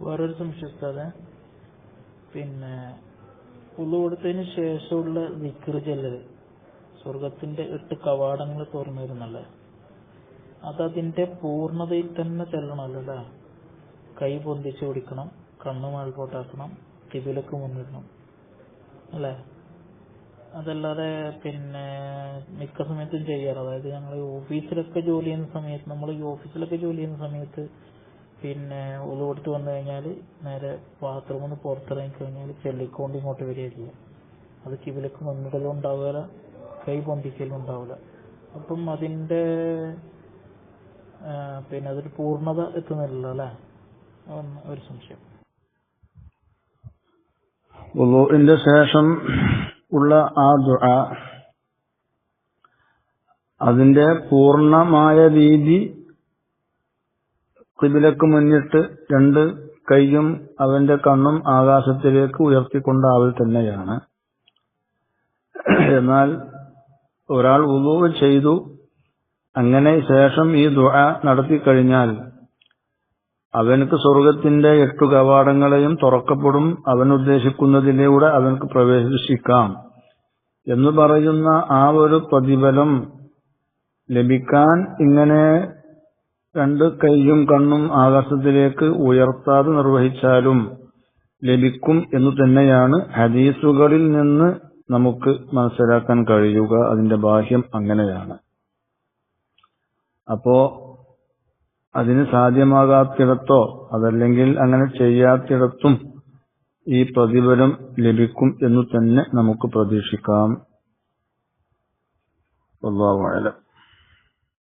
വേറൊരു സംശയസ്ഥത പിന്നെ ഉളു കൊടുത്തതിന് ശേഷമുള്ള ദിക്ർ ചെല്ലല്. സ്വർഗത്തിന്റെ എട്ട് കവാടങ്ങൾ തുറന്നു വരുന്നല്ലേ അതിന്റെ പൂർണതയിൽ തന്നെ ചെല്ലണമല്ലോ അല്ലേ കൈ പൊന്തിച്ച് പിടിക്കണം കണ്ണ് മേൽപോട്ടാക്കണം കിബിലക്ക് മുന്നിടണം. അല്ലേ? അതല്ലാതെ പിന്നെ മിക്ക സമയത്തും ചെയ്യാറ്. അതായത് ഞങ്ങൾ ഓഫീസിലൊക്കെ ജോലി ചെയ്യുന്ന സമയത്ത് നമ്മൾ ഈ ഓഫീസിലൊക്കെ ജോലി ചെയ്യുന്ന സമയത്ത് പിന്നെ ഉളു കൊടുത്ത് വന്നു കഴിഞ്ഞാൽ നേരെ ബാത്റൂമിൽ നിന്ന് പുറത്തിറങ്ങി കഴിഞ്ഞാൽ ചെള്ളിക്കോണ്ട് ഇങ്ങോട്ട് വരികയായിരിക്കും അത് കിബിലക്ക് മുന്നിടലും ഉണ്ടാവില്ല കൈ പൊന്തിക്കലും ഉണ്ടാവില്ല അപ്പം അതിന്റെ പിന്നെ അതൊരു പൂർണത എത്തുന്നില്ലല്ലോ അല്ലേ? ഒരു സംശയം. ഉള്ളൂറിന്റെ ശേഷം ഉള്ള ആ ദുആ അതിന്റെ പൂർണമായ രീതി കിബിലക്ക് മുന്നിട്ട് രണ്ട് കൈയും അവന്റെ കണ്ണും ആകാശത്തിലേക്ക് ഉയർത്തിക്കൊണ്ടാവൽ തന്നെയാണ്. എന്നാൽ ഒരാൾ ഉളു ചെയ്തു. അങ്ങനെ ശേഷം ഈ ദുആ നടത്തിക്കഴിഞ്ഞാൽ അവനക്ക് സ്വർഗത്തിന്റെ എട്ടു കവാടങ്ങളെയും തുറക്കപ്പെടും. അവൻ ഉദ്ദേശിക്കുന്നതിലൂടെ അവനക്ക് പ്രവേശിക്കാം. എന്ന് പറയുന്ന ആ ഒരു പ്രതിഫലം ലഭിക്കാൻ ഇങ്ങനെ രണ്ട് കൈയും കണ്ണും ആകാശത്തിലേക്ക് ഉയർത്താതെ നിർവഹിച്ചാലും ലഭിക്കും എന്ന് തന്നെയാണ് ഹദീസുകളിൽ നിന്ന് നമുക്ക് മനസ്സിലാക്കാൻ കഴിയുക. അതിന്റെ ബാഹ്യം അങ്ങനെയാണ്. അപ്പോ അതിന് സാധ്യമാകാത്തിടത്തോ അതല്ലെങ്കിൽ അങ്ങനെ ചെയ്യാത്തിടത്തും ഈ പ്രതിഫലം ലഭിക്കും എന്ന് തന്നെ നമുക്ക് പ്രതീക്ഷിക്കാം. അള്ളാഹു